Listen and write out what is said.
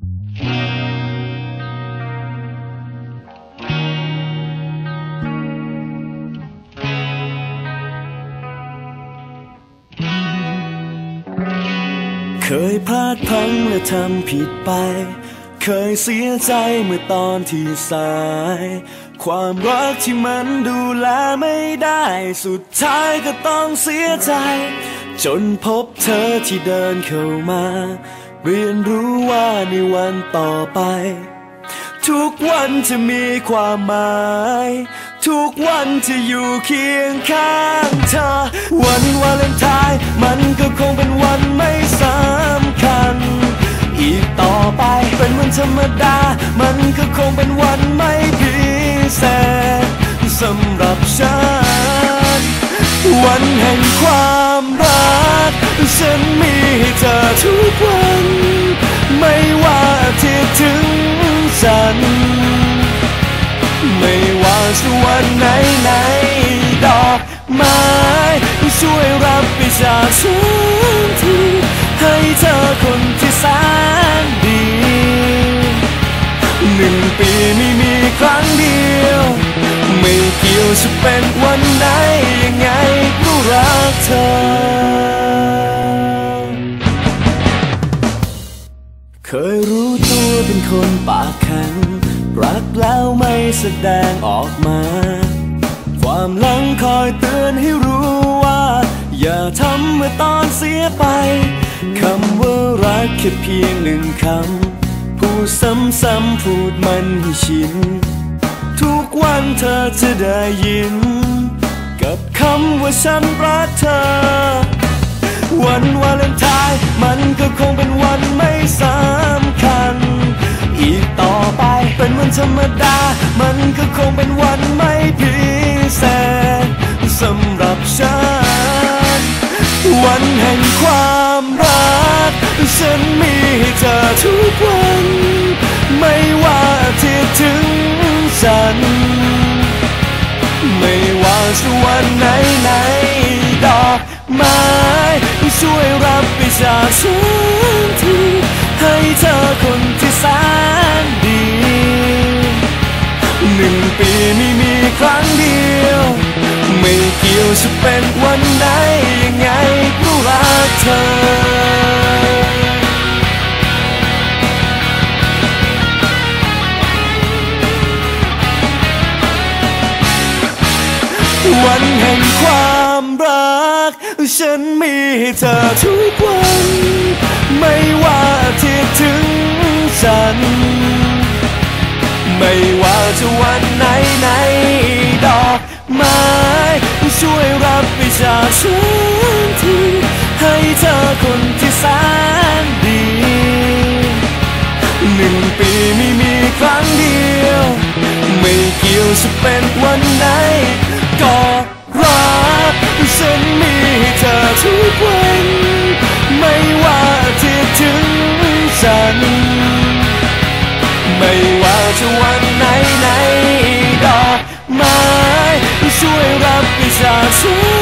เคยพลาดพังและทำผิดไป เคยเสียใจเมื่อตอนที่สาย ความรักที่มันดูแลไม่ได้ สุดท้ายก็ต้องเสียใจ จนพบเธอที่เดินเข้ามา เรียนรู้ว่าในวันต่อไป ทุกวันจะมีความหมาย ทุกวันจะอยู่เคียงข้างเธอ วันวาเลนไทน์มันก็คงเป็นวันไม่สำคัญ อีกต่อไปเป็นวันธรรมดา มันก็คงเป็นวันไม่พิเศษสำหรับฉัน วันแห่งความรัก ฉันมีให้เธอทุกวัน ไม่ว่าที่ถึงฉัน ไม่ว่าจะวันไหนไหนดอกไม้ช่วยรับไปจากฉันทีให้เธอคนที่แสนดีหนึ่งปีไม่มีครั้งเดียว ไม่เกี่ยวจะเป็นวันไหน ตัวเป็นคนปากแข็ง รักแล้วไม่แสดงออกมา ความหลังคอยเตือนให้รู้ว่า อย่าทำเมื่อตอนเสียไป คำว่ารักแค่เพียงหนึ่งคำ พูดซ้ำๆพูดมันให้ชิน ทุกวันเธอจะได้ยิน กับคำว่าฉันรักเธอ วันวาเลนไทน์มันก็คงเป็นวันไม่สำ วันธรรมดา มันก็คงเป็นวันไม่พิเศษสำหรับฉัน วันแห่งความรัก ฉันมีให้เธอทุกวัน ไม่ว่าที่ถึงฉัน ไม่ว่าจะวันไหนไหนดอกไม้ช่วยรับไปจากฉัน ปีไม่มีครั้งเดียว ไม่เกี่ยวจะเป็นวันไหนยังไงก็รักเธอ วันแห่งความรัก ฉันมีให้เธอทุกวัน ไม่ว่าอาที่ถึงฉัน ไม่ว่าจะวันไหนไหนดอกไม้ช่วยรับไปจากฉันทีให้เธอคนที่แสนดีหนึ่งปีไม่มีครั้งเดียว ไม่เกี่ยวจะเป็นวันไหนก็รักฉันมีให้เธอทุกวัน ไหน